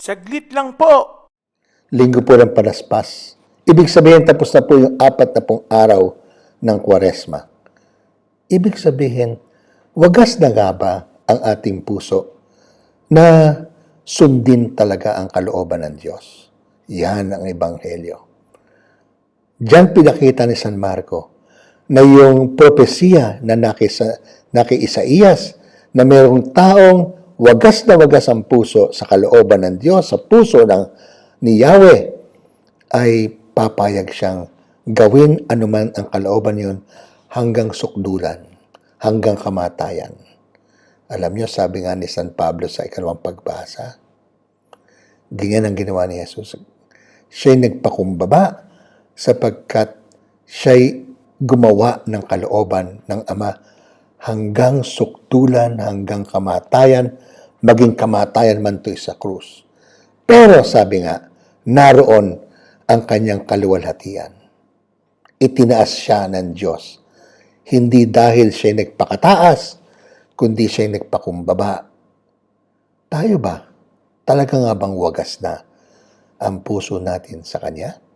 Saglit lang po. Linggo po ng palaspas. Ibig sabihin tapos na po yung apat na pong araw ng kwaresma. Ibig sabihin, wagas na nga ba ang ating puso na sundin talaga ang kalooban ng Diyos? Yan ang Ebanghelyo. Diyan pinakita ni San Marco na yung propesiya na nakisa, naki Isaías na mayroong taong wagas na wagas ang puso sa kalooban ng Diyos, sa puso ng ni Yahweh, ay papayag siyang gawin anuman ang kalooban yun hanggang sukdulan, hanggang kamatayan. Alam niyo, sabi nga ni San Pablo sa ikalawang pagbasa, ganyan ang ginawa ni Jesus. Siya'y nagpakumbaba sapagkat siya'y gumawa ng kalooban ng Ama hanggang sukdulan, hanggang kamatayan, maging kamatayan man to'y sa krus. Pero sabi nga, naroon ang kanyang kaluwalhatian. Itinaas siya ng Diyos. Hindi dahil siya nagpakataas, kundi siya nagpakumbaba. Tayo ba? Talaga nga bang wagas na ang puso natin sa Kanya?